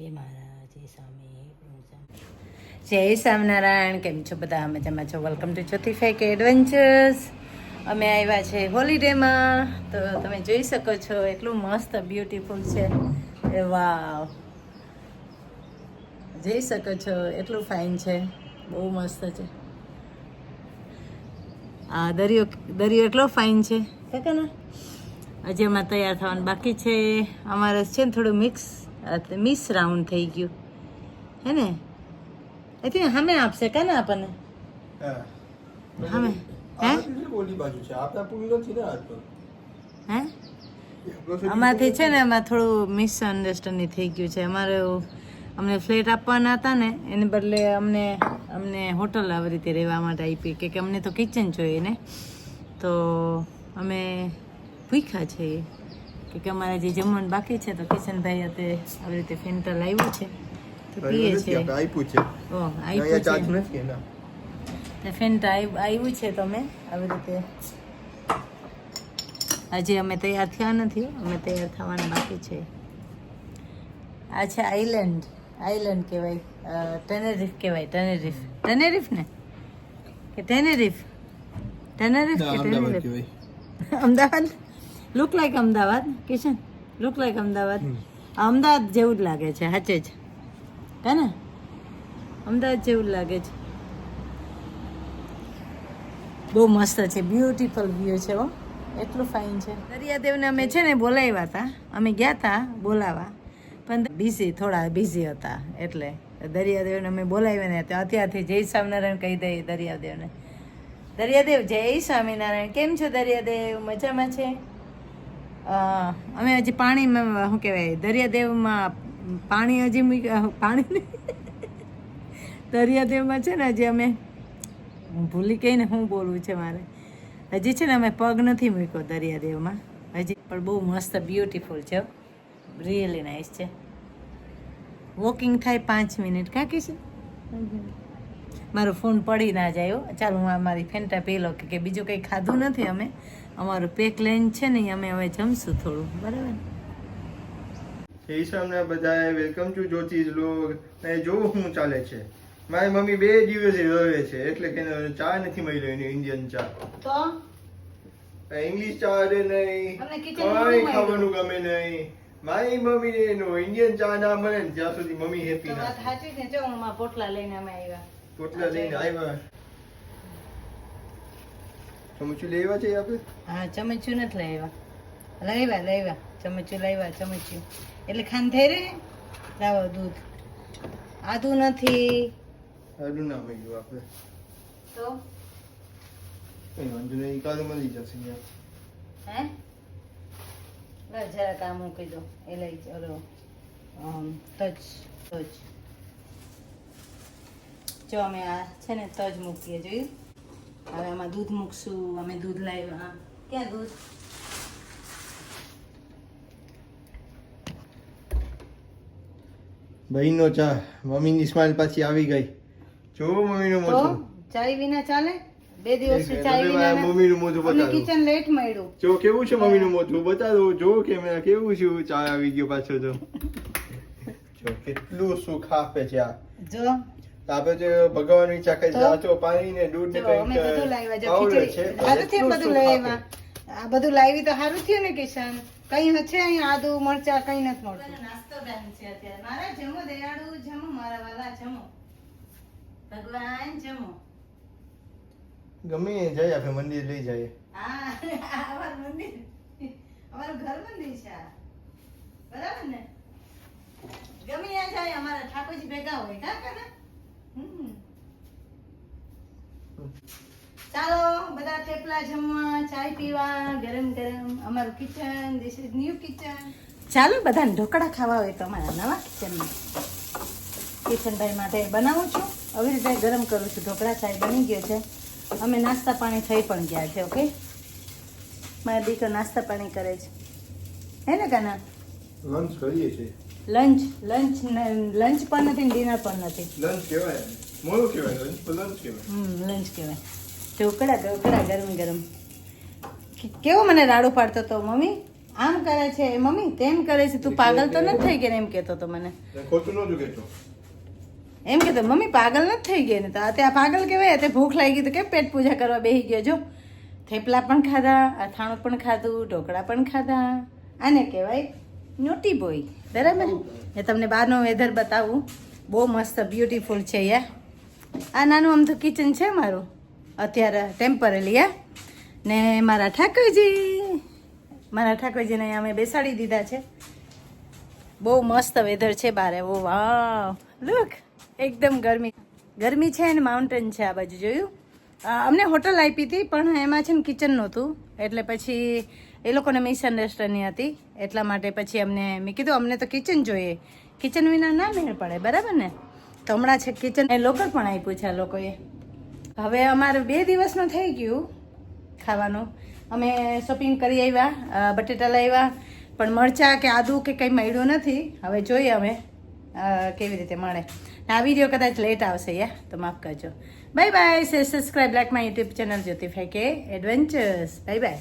મારા જય સ્વામી જય સ્વામિનારાયણ, કેમ છો બધા? મજામાં છો? Welcome to Jyoti fake adventures અમે આવ્યા છે હોલિડેમાં તો તમે જોઈ શકો છો, એટલું મસ્ત બ્યુટીફુલ છે. એ વાવ. જઈ શકો છો, એટલું ફાઇન છે. બહુ મસ્ત છે. આ દરિયો દરિયો એટલો ફાઇન છે. કાકા ને હજી અમારે તૈયાર થવાનું બાકી છે. અમારે છે ને થોડું મિક્સ મિસ રાઉન્ડ થઈ ગયું. હે ને? એટલે હમે આપશે કે ને આપણને? હમે? હે? ઓલી બાજુ છે આપણા પુલ નથી ને આ હે? અમારથી છે ને એમાં થોડું મિસઅન્ડરસ્ટેન્ડિંગ થઈ ગયું છે. અમારે અમને ફ્લેટ આપવાના હતા ને એને બદલે અમને અમને હોટલ આવી રીતે રહેવા માટે આપી કે કે અમને તો કિચન જોઈએ ને. તો અમે ભૂખ્યા છીએ. કે અમારે જે જમવાનું બાકી છે તો કિશનભાઈ અત્યારે આવી રીતે ફેન્ટા લાવ્યું છે. તો પીએ છે આપ્યું છે. ઓ આપ્યું છે. ફેન્ટા આવ- આવ્યું છે તમે અમે આવી રીતે. હજી અમે તૈયાર થયા નથી અમે તૈયાર થવાનું બાકી છે. આ છે આઈલેન્ડ આઈલેન્ડ કહેવાય ટેનેરિફ કહેવાય ટેનેરિફ. ટેનેરિફ ને? કે ટેનેરિફ? ટેનેરિફ કે Tenerife? Ahmedabad? Look like Ahmedabad Kishan look like Ahmedabad Ahmedabad જેવું જ લાગે છે સાચે જ. હે ને? અમદાવાદ જેવું જ લાગે છે. બહુ મસ્ત છે બ્યુટીફુલ વ્યૂ છે હો. એટલું ફાઇન છે. દરિયાદેવને અમે છે ને બોલાવ્યા હતા. અમે ગયા હતા બોલાવા. પણ બિઝી થોડા બિઝી હતા. એટલે દરિયાદેવને અમે બોલાવ્યા ને તો અત્યારથી જય સ્વામિનારાયણ કહી દઈએ દરિયાદેવને. દરિયાદેવ જય સ્વામિનારાયણ. કેમ છો દરિયાદેવ? મજામાં છે? અમે હજી પાણીમાં શું કહેવાય, દરિયાદેવમાં પાણી હજી પાણી દરિયાદેવમાં છે ને હજી અમે, હું ભૂલી કહીને શું બોલવું છે મારે. હજી છે ને અમે પગ નથી મૂક્યો દરિયાદેવમાં. હજી પણ બહુ મસ્ત બ્યુટીફુલ છે રિયલી નાઇસ છે. વોકિંગ થાય પાંચ મિનિટ, કાં કીશું મારો ફોન પડી ના જાય ચાલો, હું મારી ફેન્ટા પી લો કે કે બીજું કંઈ ખાધું નથી અમે. અમારું પેક લઈને છે ને અમે હવે જમશું થોડું. બરાબર? ને? જય સ્વામિનારાયણ બધાએ વેલકમ ટુ જ્યોતિષ લોગ ને જો શું ચાલે છે. મારી મમ્મી બે દિવસે રવે છે એટલે કે ચા નથી મળ્યો એની ઇન્ડિયન ચા. તો? ઇંગ્લિશ ચા અડે નહીં તમને કઈ ખાવાનું ગમે નહીં. મારી મમ્મી એનો ઇન્ડિયન ચા ના મળે ને ત્યાં સુધી મમ્મી હેપી ના સાચી છે જો હું પોટલા લઈને અમે આવ્યા. પોટલા લઈને આવ્યા. ચમચું લેવા છે આપણે? હા ચમચું નથી લાવ્યા લઈ લાવ્યા ચમચું લાવ્યા ચમચું. એટલે ખાન થઈ રે લાવો દૂધ. આદુ નથી. આદું ના મળ્યું આપણે. તો? કઈ વાંધો નહીં કાલે મળી જશે હે? બસ જરા કામ મૂકી દો. એ લઈ ચલો તજ તજ. જો અમે આ છે ને તજ મૂકીએ જોયું? હવે આમાં દૂધ મૂકશું અમે દૂધ લાવ્યા. ક્યાં દૂધ? બહેનનો ચા. મમ્મીની સ્માઈલ પાછી આવી ગઈ. જો મમ્મીનું મોઢું. ચાય વિના ચાલે? બે દિવસથી ચાય વિના મમ્મીનું મોઢું બતાવો. કિચન લેટ મળ્યું. જો કેવું છે મમ્મીનું મોઢું? બતાવો જો કેમેરા કેવું છે ચા આવી ગયો પાછો તો? જો કેટલું સુખ આપે છે આ. જો આપણે જે ભગવાન ઈચ્છા કરી તો? પાણી ને દૂધ ને કંઈક પાવડર છે સારું બધું લઈ આવ્યા આ બધું લાવી તો સારું થયું ને કિશન? કઈ છે અહીં આદુ મરચા કઈ નથી મળતું. નાસ્તો ટાઈમ છે અત્યારે. મારા જમો દયાળુ જમો મારા વાલા જમો. ભગવાન જમો. ગમે જઈએ જાય આપણે મંદિર લઈ જઈએ. હા અમારું મંદિર. અમારું ઘર મંદિર છે બરાબર ને? ગમે ત્યાં જાય અમારા ઠાકોરજી ભેગા હોય કા કાકા હમ ચાલો બધા થેપલા જમવા ચાય પીવા ગરમ ગરમ. અમારું kitchen this is new kitchen ચાલો બધાને ઢોકળા ખાવા હોય તો અમારા નવા કિચનમાં કિચનભાઈ માટે બનાવું છું. આવી રીતે ગરમ કરું છું. ઢોકળા ચાય બની ગયો છે. અમે નાસ્તા પાણી થઈ પણ ગયા છે ઓકે? મારા દીકરો નાસ્તા પાણી કરે છે. હે ને કાના? લંચ કરીએ છીએ. લંચ લંચ લંચ પણ નથી ડિનર પણ નથી. લંચ કહેવાય. મોડું કહેવાય. લંચ લંચ કહેવાય. હમ લંચ કહેવાય. ઢોકળા ઢોકળા ગરમ ગરમ. કેવો મને રાડો પાડતો હતો મમ્મી? આમ કરે છે મમ્મી તેમ કરે છે. તું પાગલ તો નથી થઈ ગઈ ને એમ કહેતો તો મને. ખોટું નતું કેતો એમ કહેતો મમ્મી પાગલ નથી થઈ ગઈ ને તો. આ પાગલ કહેવાય તે ભૂખ લાગી તો કે પેટ પૂજા કરવા બેસી ગયો? જો થેપલા પણ ખાધા અથાણું પણ ખાધું ઢોકળા પણ ખાધા. આને કહેવાય નોટી બોય. બરાબર? એ તમને બહારનો વેધર બતાવું. બહુ મસ્ત બ્યુટીફુલ છે યા આ નાનું આમ તો કિચન છે મારું. અત્યારે ટેમ્પરરી હે? ને મારા ઠાકોરજી, મારા ઠાકોરજીને અહીંયા અમે બેસાડી દીધા છે. બહુ મસ્ત વેધર છે બારે. ઓ, વાવ. લુક એકદમ ગરમી. ગરમી છે અને માઉન્ટેન છે આ બાજુ, જોયું? અમને હોટલ આપી હતી, પણ એમાં છે ને કિચન નહોતું. એટલે પછી એ લોકોને મિસઅન્ડરસ્ટેન્ડિંગ હતી. એટલા માટે પછી અમને, મેં કીધું, અમને તો કિચન જોઈએ. કિચન વિના ના મેળ પડે, બરાબર ને? તો હમણાં છે કિચન એ લોકર પણ આપ્યું છે આ લોકોએ. હવે અમારે બે દિવસનું થઈ ગયું ખાવાનું. અમે શોપિંગ કરી આવ્યા બટેટા લાવ્યા, પણ મરચાં કે આદું કે કંઈ મળ્યું નથી. હવે જોઈએ અમે કેવી રીતે મળે. આ વીડિયો કદાચ લેટ આવશે યા, તો માફ કરજો. Bye bye subscribe like my YouTube channel જ્યોતિફાઈ કે એડવેન્ચર્સ બાય બાય